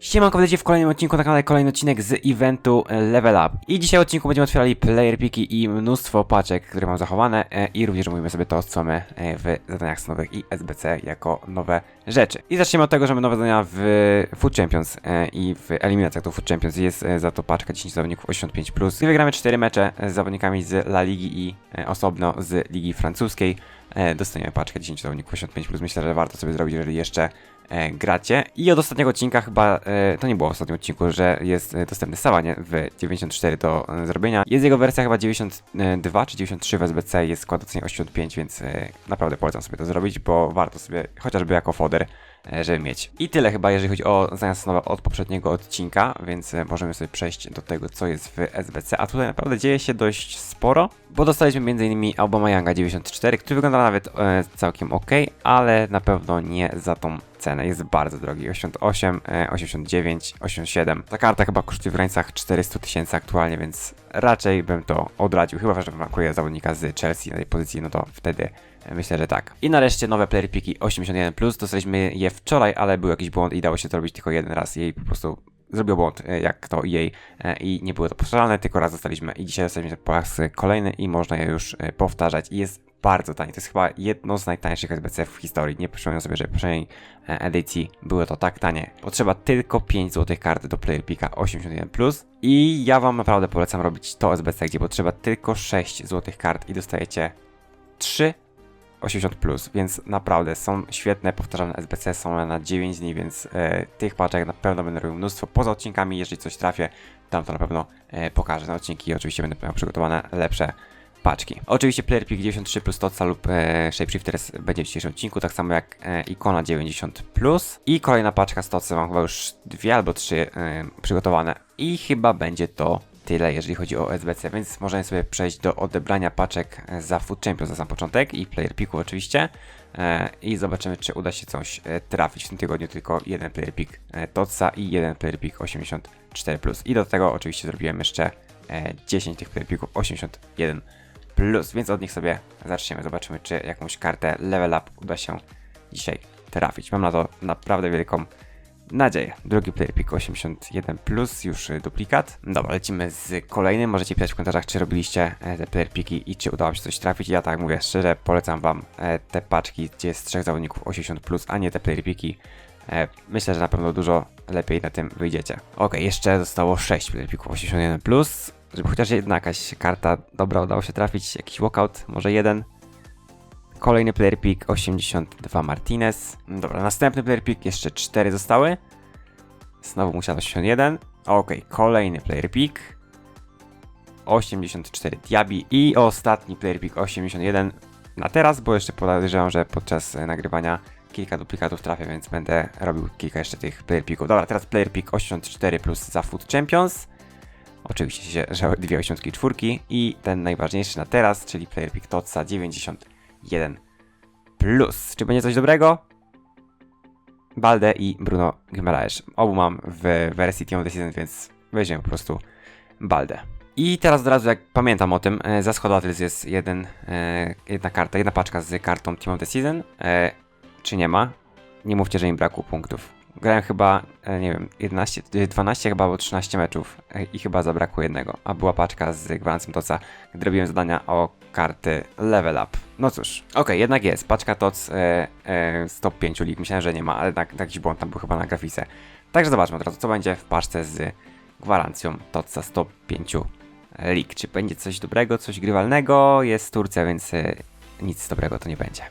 Siemanko, witajcie w kolejnym odcinku na kanale, kolejny odcinek z eventu e, Level Up. I dzisiaj w odcinku będziemy otwierali player piki i mnóstwo paczek, które mam zachowane e, i również omówimy sobie to, co mamy e, w zadaniach snowych i SBC jako nowe rzeczy. I zaczniemy od tego, że mamy nowe zadania w Food Champions i w eliminacjach do Food Champions jest za to paczka 10 zawodników 85+. I wygramy 4 mecze z zawodnikami z La Ligi i osobno z Ligi Francuskiej. Dostaniemy paczkę 10 zawodników 85+. Myślę, że warto sobie zrobić, jeżeli jeszcze e, gracie. I od ostatniego odcinka chyba, e, to nie było w ostatnim odcinku, że jest e, dostępny Savanie w 94 do e, zrobienia. Jest jego wersja chyba 92 czy 93 w SBC, jest skład ocenie 85, więc e, naprawdę polecam sobie to zrobić, bo warto sobie, chociażby jako foder, żeby mieć. I tyle chyba, jeżeli chodzi o zdania nowe od poprzedniego odcinka, więc e, możemy sobie przejść do tego, co jest w SBC, a tutaj naprawdę dzieje się dość sporo, bo dostaliśmy m.in. Aubameyanga Younga 94, który wygląda nawet e, całkiem ok, ale na pewno nie za tą cenę. Jest bardzo drogi, 88, e, 89, 87. Ta karta chyba kosztuje w granicach 400 tysięcy aktualnie, więc raczej bym to odradził, chyba że brakuje zawodnika z Chelsea na tej pozycji, no to wtedy Myślę, że tak. I nareszcie nowe player piki 81+. Dostaliśmy je wczoraj, ale był jakiś błąd i dało się to robić tylko jeden raz. Jej po prostu zrobił błąd, e, jak to jej e, i nie było to powtarzalne, tylko raz dostaliśmy i dzisiaj dostaliśmy po raz kolejny i można je już e, powtarzać i jest bardzo tanie. To jest chyba jedno z najtańszych SBC w historii. Nie przypominam sobie, że w poprzedniej e, edycji było to tak tanie. Potrzeba tylko 5 złotych kart do Player Pika 81+. I ja wam naprawdę polecam robić to SBC, gdzie potrzeba tylko 6 złotych kart i dostajecie 3 80 plus, więc naprawdę są świetne, powtarzalne SBC, są na 9 dni, więc e, tych paczek na pewno będę robił mnóstwo. Poza odcinkami, jeżeli coś trafię, tam to na pewno e, pokażę na odcinki i oczywiście będę miał przygotowane lepsze paczki. Oczywiście Player Pick 93 plus Totsa lub e, Shapeshifters będzie w dzisiejszym odcinku, tak samo jak e, Ikona 90 plus i kolejna paczka z Totsa, mam chyba już dwie albo trzy e, przygotowane i chyba będzie to tyle, jeżeli chodzi o SBC, więc możemy sobie przejść do odebrania paczek e, za Food Champions na sam początek i Player Picku oczywiście e, i zobaczymy, czy uda się coś e, trafić w tym tygodniu, tylko jeden Player Pick e, Totsa i jeden Player Pick 84+. I do tego oczywiście zrobiłem jeszcze e, 10 tych Player Picków 81+, plus, więc od nich sobie zaczniemy, zobaczymy, czy jakąś kartę Level Up uda się dzisiaj trafić. Mam na to naprawdę wielką nadzieję. Drugi player pick 81 plus, już y, duplikat. Dobra, lecimy z kolejnym. Możecie pisać w komentarzach, czy robiliście e, te player piki i czy udało się coś trafić. Ja tak mówię szczerze, polecam wam e, te paczki, gdzie jest trzech zawodników 80 plus, a nie te player piki. E, Myślę, że na pewno dużo lepiej na tym wyjdziecie. Ok, jeszcze zostało 6 player picków 81 plus. Żeby chociaż jedna jakaś karta dobra udało się trafić, jakiś walkout, może jeden. Kolejny player pick 82 Martinez. Dobra, następny player pick, jeszcze 4 zostały. Znowu musiał 81. Ok, kolejny player pick. 84 Diaby i ostatni player pick 81 na teraz, bo jeszcze podejrzewam, że podczas e, nagrywania kilka duplikatów trafię, więc będę robił kilka jeszcze tych player picków. Dobra, teraz player pick 84 plus za Food Champions. Oczywiście, się, że dwie 84 i ten najważniejszy na teraz, czyli player pick Totsa 91 plus. Czy będzie coś dobrego? Balde i Bruno Gimaraes. Obu mam w wersji Team of the Season, więc weźmiemy po prostu Balde. I teraz od razu, jak pamiętam o tym, e, za Squad Battles jest jeden, e, jedna karta, jedna paczka z kartą Team of the Season. E, czy nie ma? Nie mówcie, że im brakło punktów. Grałem chyba, e, nie wiem, 11, e, 12 chyba albo 13 meczów e, i chyba zabrakło jednego. A była paczka z gwarancją Toca, gdy robiłem zadania o karty Level Up. No cóż, okej, jednak jest. Paczka TOC e, e, z top 5 lig. Myślałem, że nie ma, ale tak, jakiś błąd tam był chyba na grafice. Także zobaczmy od razu, co będzie w paczce z gwarancją TOCA z top 5 lig. Czy będzie coś dobrego, coś grywalnego? Jest Turcja, więc e, nic dobrego to nie będzie.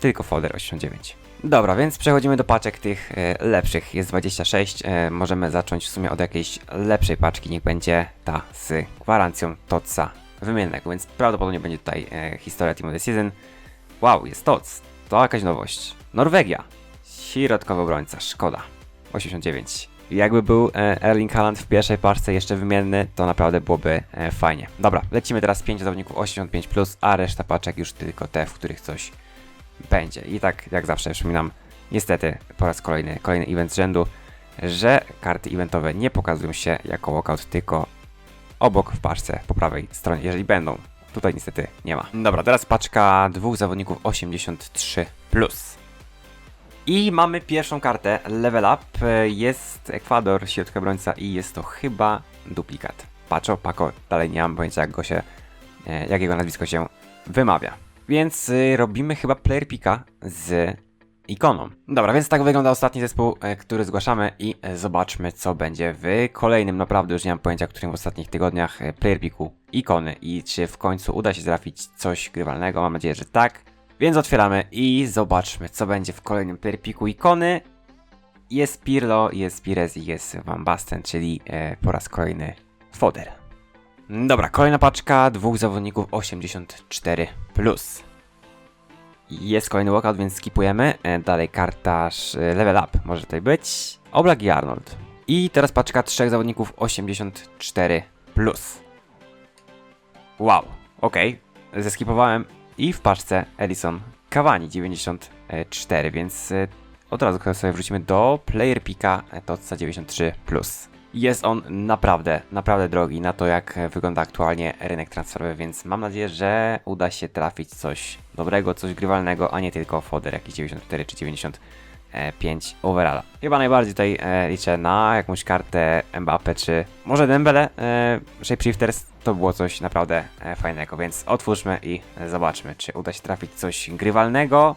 Tylko folder 89. Dobra, więc przechodzimy do paczek tych e, lepszych. Jest 26. E, możemy zacząć w sumie od jakiejś lepszej paczki. Niech będzie ta z gwarancją TOCA wymiennego, więc prawdopodobnie będzie tutaj e, historia Team of the Season. Wow, jest TOC. To jakaś nowość. Norwegia. Środkowy obrońca. Szkoda. 89. Jakby był Erling Haaland w pierwszej paczce jeszcze wymienny, to naprawdę byłoby fajnie. Dobra, lecimy teraz 5 zawodników 85+, plus, a reszta paczek już tylko te, w których coś będzie. I tak jak zawsze przypominam, niestety po raz kolejny, kolejny event z rzędu, że karty eventowe nie pokazują się jako walkout, tylko obok w paczce po prawej stronie, jeżeli będą. Tutaj niestety nie ma. Dobra, teraz paczka dwóch zawodników 83+. Plus. I mamy pierwszą kartę, level up, jest Ekwador, środka obrońca i jest to chyba duplikat. Pacho, Paco, dalej nie mam pojęcia jak go się, e, jak jego nazwisko się wymawia. Więc y, robimy chyba player picka z ikoną. Dobra, więc tak wygląda ostatni zespół, e, który zgłaszamy i e, zobaczmy co będzie w kolejnym. Naprawdę już nie mam pojęcia, którym w ostatnich tygodniach e, player picku ikony i czy w końcu uda się trafić coś grywalnego. Mam nadzieję, że tak. Więc otwieramy i zobaczmy co będzie w kolejnym player picku ikony. Jest Pirlo, jest Pires i jest Van Basten, czyli po raz kolejny foder. Dobra, kolejna paczka dwóch zawodników 84+. Plus. Jest kolejny walkout, więc skipujemy. E, Dalej kartaż e, level up może tutaj być. Oblak i Arnold. I teraz paczka trzech zawodników 84+. Plus. Wow, okej. Zeskipowałem i w paczce Edison Cavani 94, więc e, od razu sobie wrócimy do Player Pika Totsa 93+. Plus. Jest on naprawdę, naprawdę drogi na to, jak wygląda aktualnie rynek transferowy, więc mam nadzieję, że uda się trafić coś dobrego, coś grywalnego, a nie tylko foder jakiś 94 czy 95 overalla. Chyba najbardziej tutaj e, liczę na jakąś kartę Mbappe, czy może Dembele, e, Shapeshifters, to było coś naprawdę e, fajnego, więc otwórzmy i zobaczmy, czy uda się trafić coś grywalnego.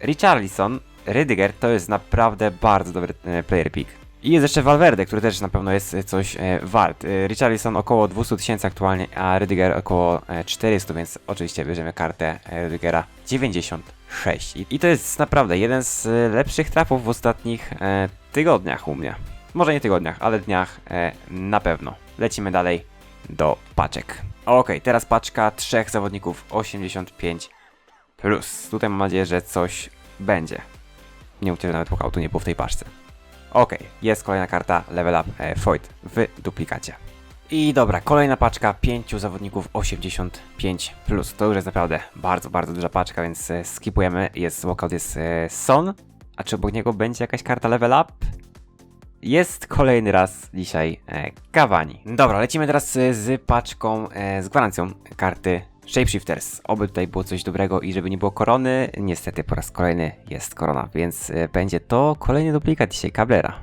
Richarlison, Rydiger to jest naprawdę bardzo dobry e, player pick. I jest jeszcze Valverde, który też na pewno jest e, coś e, wart. E, Richarlison około 200 tysięcy aktualnie, a Rydiger około e, 400, więc oczywiście bierzemy kartę Rydigera 96. I, I to jest naprawdę jeden z lepszych trafów w ostatnich tygodniach u mnie. Może nie tygodniach, ale dniach na pewno. Lecimy dalej do paczek. Okej, teraz paczka trzech zawodników 85 plus. Tutaj mam nadzieję, że coś będzie. Nie mówcie, że nawet walkoutu nie było w tej paczce. Okej, jest kolejna karta Level Up e, Void w duplikacie. I dobra, kolejna paczka pięciu zawodników 85+. Plus. To już jest naprawdę bardzo, bardzo duża paczka, więc e, skipujemy. Jest walkout, jest e, Son. A czy obok niego będzie jakaś karta Level Up? Jest kolejny raz dzisiaj e, Cavani. Dobra, lecimy teraz e, z paczką e, z gwarancją karty Shapeshifters. Oby tutaj było coś dobrego i żeby nie było korony. Niestety po raz kolejny jest korona, więc e, będzie to kolejny duplikat dzisiaj Cabrera.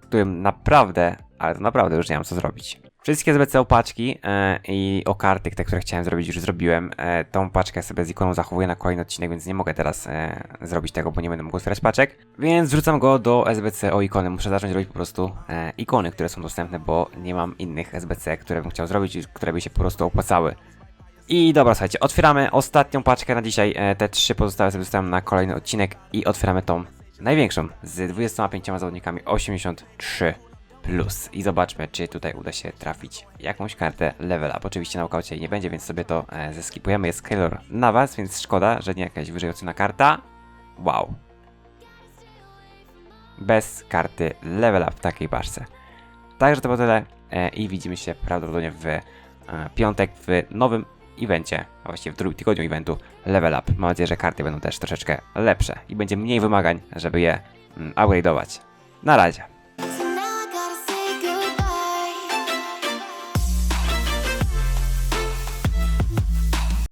Którym naprawdę, ale to naprawdę już nie mam co zrobić. Wszystkie SBC paczki e, i o karty, te, które chciałem zrobić, już zrobiłem. E, tą paczkę sobie z ikoną zachowuję na kolejny odcinek, więc nie mogę teraz e, zrobić tego, bo nie będę mógł otwierać paczek. Więc wrzucam go do SBC o ikony. Muszę zacząć robić po prostu ikony, które są dostępne, bo nie mam innych SBC, które bym chciał zrobić i które by się po prostu opłacały. I dobra, słuchajcie, otwieramy ostatnią paczkę na dzisiaj. E, te trzy pozostałe sobie zostawiam na kolejny odcinek i otwieramy tą największą z 25 zawodnikami 83 plus. I zobaczmy, czy tutaj uda się trafić jakąś kartę level up. Oczywiście na ukaucie nie będzie, więc sobie to e, zeskipujemy. Jest Keylor na was, więc szkoda, że nie jakaś wyżej ocena karta. Wow. Bez karty level up w takiej paczce. Także to było tyle e, i widzimy się prawdopodobnie w e, piątek w nowym evencie, a właściwie w drugim tygodniu eventu Level Up. Mam nadzieję, że karty będą też troszeczkę lepsze i będzie mniej wymagań, żeby je mm, upgrade'ować. Na razie.